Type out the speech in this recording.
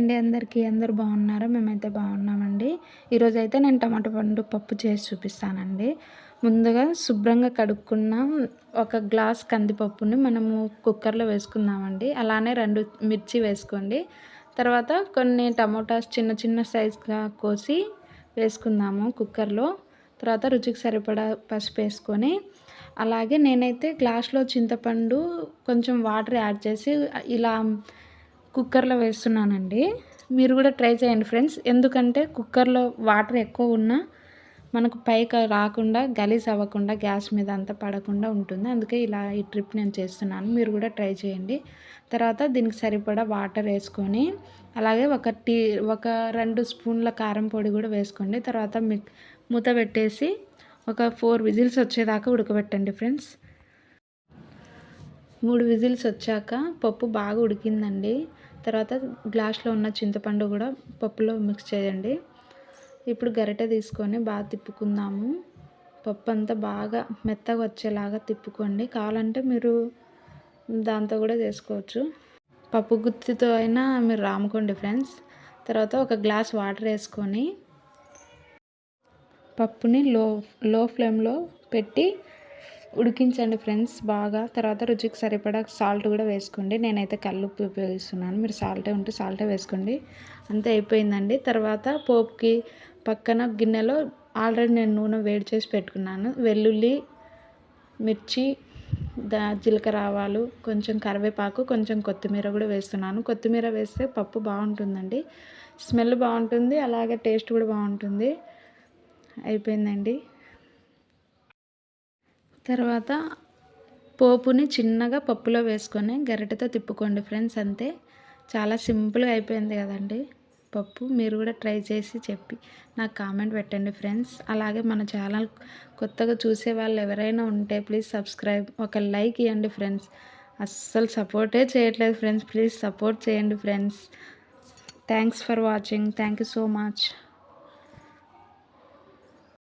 అండి అందరికీ. అందరు బాగున్నారా? మేమైతే బాగున్నామండి. ఈరోజు అయితే నేను టమాటా పండు పప్పు చేసి చూపిస్తానండి. ముందుగా శుభ్రంగా కడుక్కున్న ఒక గ్లాస్ కందిపప్పుని మనము కుక్కర్లో వేసుకుందామండి. అలానే రెండు మిర్చి వేసుకోండి. తర్వాత కొన్ని టమోటాస్ చిన్న చిన్న సైజుగా కోసి వేసుకుందాము కుక్కర్లో. తర్వాత రుచికి సరిపడా పసుపు వేసుకొని అలాగే నేనైతే గ్లాస్లో చింతపండు కొంచెం వాటర్ యాడ్ చేసి ఇలా కుక్కర్లో వేస్తున్నానండి. మీరు కూడా ట్రై చేయండి ఫ్రెండ్స్. ఎందుకంటే కుక్కర్లో వాటర్ ఎక్కువ ఉన్నా మనకు పైకి రాకుండా గలీజ్ అవ్వకుండా గ్యాస్ మీద అంతా పడకుండా ఉంటుంది. అందుకే ఇలా ఈ ట్రిప్ నేను చేస్తున్నాను. మీరు కూడా ట్రై చేయండి. తర్వాత దీనికి సరిపడా వాటర్ వేసుకొని అలాగే ఒక టీ ఒక రెండు స్పూన్ల కారం పొడి కూడా వేసుకోండి. తర్వాత మిక్ మూత పెట్టేసి ఒక ఫోర్ విజిల్స్ వచ్చేదాకా ఉడకబెట్టండి ఫ్రెండ్స్. మూడు విజిల్స్ వచ్చాక పప్పు బాగా ఉడికిందండి. తర్వాత గ్లాస్లో ఉన్న చింతపండు కూడా పప్పులో మిక్స్ చేయండి. ఇప్పుడు గరిటె తీసుకొని బాగా తిప్పుకుందాము. పప్పు అంతా బాగా మెత్తగా వచ్చేలాగా తిప్పుకోండి. కావాలంటే మీరు దాంతో కూడా చేసుకోవచ్చు. పప్పు గుత్తితో అయినా మీరు రాముకోండి ఫ్రెండ్స్. తర్వాత ఒక గ్లాస్ వాటర్ వేసుకొని పప్పుని లో లో ఫ్లేమ్లో పెట్టి ఉడికించండి ఫ్రెండ్స్ బాగా. తర్వాత రుచికి సరిపడా సాల్ట్ కూడా వేసుకోండి. నేనైతే కల్లుప్పు ఉపయోగిస్తున్నాను. మీరు సాల్టే ఉంటే సాల్టే వేసుకోండి. అంతే అయిపోయిందండి. తర్వాత పోపుకి పక్కన గిన్నెలో ఆల్రెడీ నేను నూనె వేడి చేసి పెట్టుకున్నాను. వెల్లుల్లి మిర్చి దా జీలకర్ర ఆవాలు కొంచెం కరివేపాకు కొంచెం కొత్తిమీర కూడా వేస్తున్నాను. కొత్తిమీర వేస్తే పప్పు బాగుంటుందండి. స్మెల్ బాగుంటుంది. అలాగే టేస్ట్ కూడా బాగుంటుంది. అయిపోయిందండి. తర్వాత పోపుని చిన్నగా పప్పులో వేసుకొని గరిటెతో తిప్పుకోండి ఫ్రెండ్స్ అంతే. చాలా సింపుల్గా అయిపోయింది కదండి పప్పు. మీరు కూడా ట్రై చేసి చెప్పి నాకు కామెంట్ పెట్టండి ఫ్రెండ్స్. అలాగే మన ఛానల్ కొత్తగా చూసే వాళ్ళు ఎవరైనా ఉంటే ప్లీజ్ సబ్స్క్రైబ్ ఒక లైక్ ఇవ్వండి ఫ్రెండ్స్. అస్సలు సపోర్టే చేయట్లేదు ఫ్రెండ్స్. ప్లీజ్ సపోర్ట్ చేయండి friends. Thanks for watching. Thank you so much.